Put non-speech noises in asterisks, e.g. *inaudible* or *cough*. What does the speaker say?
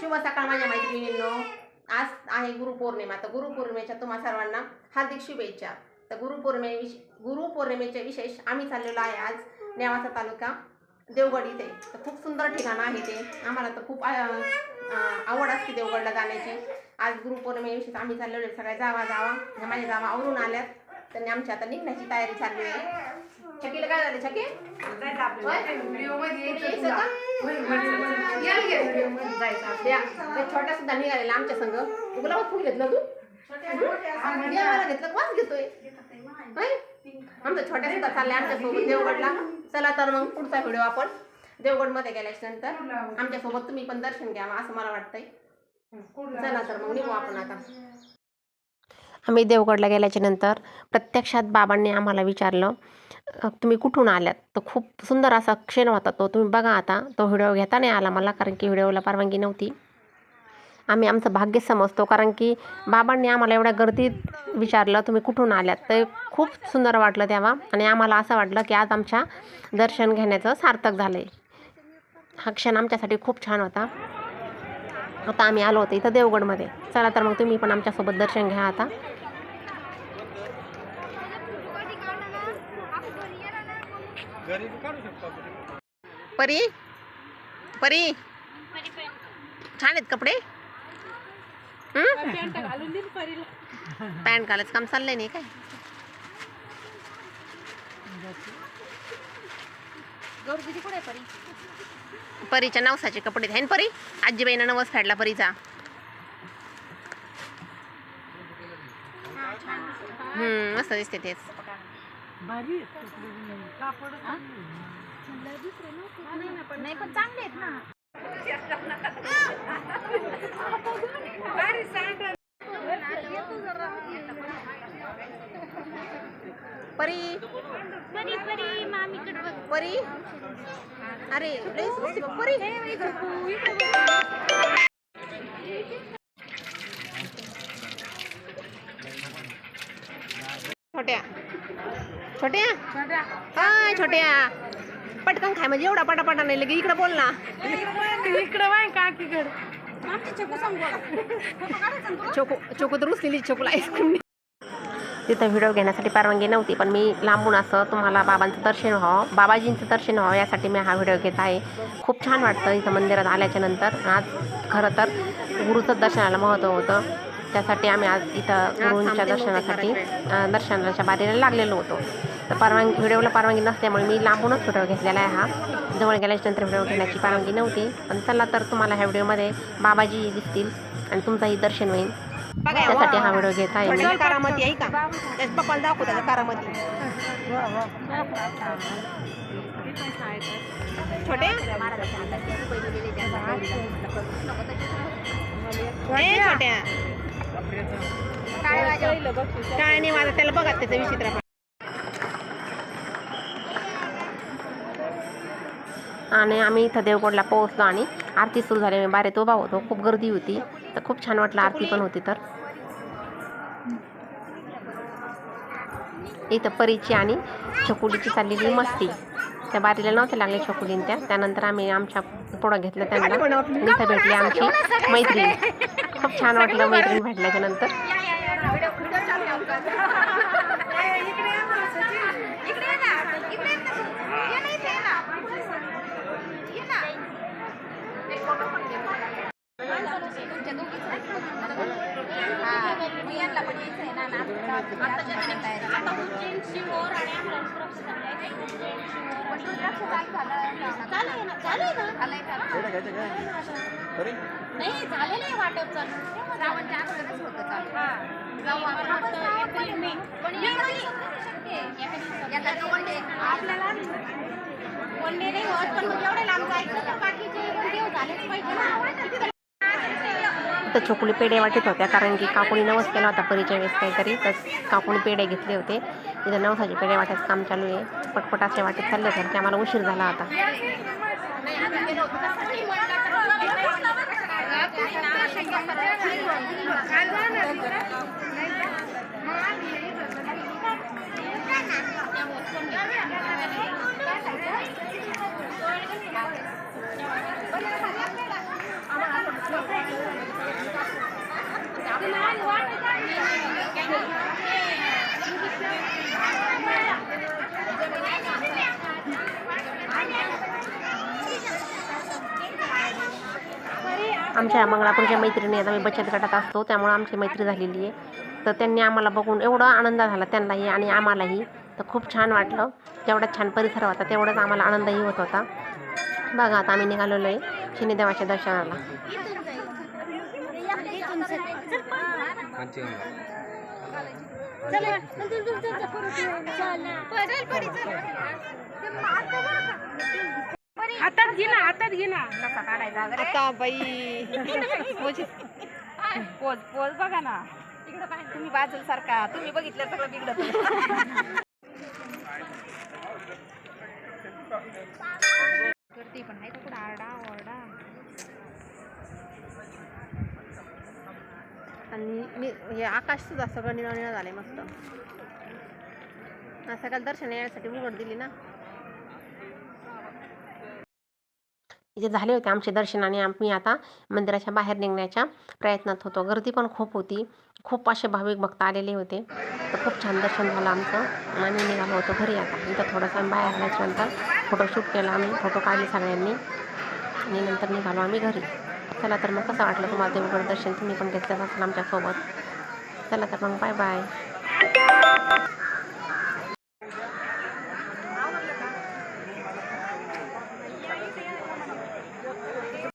शुभ सकाळ माझ्या मैत्रिणींनो. आज आहे गुरुपौर्णिमा. तर गुरुपौर्णिमेच्या तुम्हा सर्वांना हार्दिक शुभेच्छा. तर गुरुपौर्णिमे गुरुपौर्णिमेचे विशेष आम्ही चाललेलो आहे आज नेवासा तालुका देवगड इथे. तर खूप सुंदर ठिकाण आहे ते. आम्हाला तर खूप आवड असते देवगडला जाण्याची. आज गुरुपौर्णिमेविषयी आम्ही चाललेलो आहे. सगळ्या जावा जावा. ह्या माझ्या जावा आवरून आल्यात. त्यांनी आमची आता निघण्याची तयारी चालली आहे. छकीला काय झालं? छकी? या, ते छोटा सुद्धा निघालेला आमच्या संघ तुला फुल घेतलं तू? या, मला घेतलं वाच घेतोय? आमचा छोट्या सुद्धा चाललाय आमच्यासोबत देवगडला. चला तर मग पुढचा व्हिडिओ आपण देवगडमध्ये गेल्याच्यानंतर. आमच्यासोबत तुम्ही पण दर्शन घ्यावं असं मला वाटतंय. चला तर मग निघू आपण आता. आम्ही देवगडला गेल्याच्यानंतर प्रत्यक्षात बाबांनी आम्हाला विचारलं तुम्ही कुठून आल्यात? तर खूप सुंदर असा क्षण होता तो. तुम्ही बघा आता तो व्हिडिओ घेता नाही आला मला कारण की व्हिडिओला परवानगी नव्हती. आम्ही आमचं भाग्य समजतो कारण की बाबांनी आम्हाला एवढ्या गर्दीत विचारलं तुम्ही कुठून आल्यात? ते खूप सुंदर वाटलं तेव्हा आणि आम्हाला असं वाटलं की आज आमच्या दर्शन घेण्याचं सार्थक झालं आहे हा क्षण आमच्यासाठी खूप छान होता. आता आम्ही आलो होतो इथं देवगडमध्ये. चला तर मग तुम्ही पण आमच्यासोबत दर्शन घ्या आता. परी? परी? छान आहेत कपडे? पॅन्ट घालायचं काम चाललंय नाही काय? परीच्या नवसाचे कपडे आहेत. परी आजीबाईनं नवस फेडला परीचा. हम्म मस्त दिसते तेच. नाही पण चांगले आहेत ना. *laughs* परी? परी परी मामीकडे बघ. परी? अरे सुस्ती परी. छोट्या. छोट्या? हाय छोट्या. पटकन खाय म्हणजे एवढा पटापटा नाही लगे इकडे बोल ना. इकडं वाय काकीकडे. आमची चोको चोको तर उचलेली चोकोला आईस्क्रीम तिथं व्हिडिओ घेण्यासाठी परवानगी नव्हती पण मी लांबून असं तुम्हाला बाबांचं दर्शन व्हावं बाबाजींचं दर्शन व्हावं यासाठी मी हा व्हिडिओ घेत आहे. खूप छान वाटतं इथं मंदिरात आल्याच्यानंतर. आज खरं तर गुरुचं दर्शनाला महत्त्व होतं. त्यासाठी आम्ही आज इथं गुरूंच्या दर्शनासाठी दर्शनाच्या बारीला लागलेलो होतो. तर परवानगी व्हिडिओला परवानगी नसल्यामुळे मी लांबूनच व्हिडिओ घेतलेला आहे हा. जवळ गेल्याच्यानंतर व्हिडिओ घेण्याची परवानगी नव्हती. पण चला तर तुम्हाला ह्या व्हिडिओमध्ये बाबाजी दिसतील आणि तुमचंही दर्शन होईल. त्यासाठी हा व्हिडिओ घेत आहे कारामती आहे का? त्याच्या पप्पाला दाखव त्याच्या कारामती. छोटे? छोट्या. काय नाही माझा त्याला बघा त्याचा विचित्र. आणि आम्ही इथं देवगडला पोहोचलो आणि आरती सुरू झाली. आम्ही बाहेर उभा होतो. खूप गर्दी होती. तर खूप छान वाटलं आरती पण होती तर. इथं परीची आणि छकुलीची चाललेली मस्ती. त्या बारीला नव्हत्या लागले छकुलीन त्या. त्यानंतर आम्ही आमच्या पुढं घेतलं त्यांना. इथं भेटली आमची मैत्रीण. खूप छान वाटलं मैत्रीण भेटल्याच्या नंतर. नाही झालेलं आहे वाटप चालू. श्रावणच्या अगोदरच होतं चालू. पण आपल्याला वन डे नाही होत पण एवढे लांब जायचं तर बाकीचे पण देव झालेच पाहिजे ना. तर छोकुली पेढे वाटत होत्या कारण की काकुणी नवस केला होता परीच्या वेळेस काहीतरी तर काकुणी पेढे घेतले होते. इथं नवसाचे पेढे वाटायचं काम चालू आहे. पटपट असे वाटत चालले होते की आम्हाला उशीर झाला होता. आमच्या मंगळापूरच्या मैत्रिणी आहेत. आम्ही बचत गटात असतो. त्यामुळं आमची मैत्री झालेली आहे. तर त्यांनी आम्हाला बघून एवढा आनंद झाला त्यांनाही आणि आम्हालाही. तर खूप छान वाटलं. जेवढा छान परिसर होता तेवढाच आम्हाला आनंदही होत होता. बघा आता आम्ही निघालेलो आहे शनिदेवाच्या दर्शनाला. हातात घे ना हातात घे ना. कसा काढायचा आता बाई. पोज. पोज बघा ना. इकडे पाहिजे तुम्ही बाजूला सारखा तुम्ही बघितलं सगळं बिघडत. *laughs* हे आकाश सुद्धा सगळं निळं निळं झालंय मस्त. सकाळ दर्शन येण्यासाठी उघड दिली ना. इथे झाले होते आमचे दर्शन आणि आम्ही आता मंदिराच्या बाहेर निघण्याच्या प्रयत्नात होतो. गर्दी पण खूप होती. खूप असे भाविक भक्त आलेले होते. तर खूप छान दर्शन झालं आमचं. आम्ही निघालो होतो घरी आता. इथं थोडंसं आम्ही बाहेर आल्याच्यानंतर फोटोशूट केला आम्ही फोटो काढले सगळ्यांनी. आणि नंतर निघालो आम्ही घरी. चला तर मग कसं वाटलं तुम्हाला देवगड दर्शन? तुम्ही पण घेतलं असेल आमच्यासोबत. चला तर मग बाय बाय.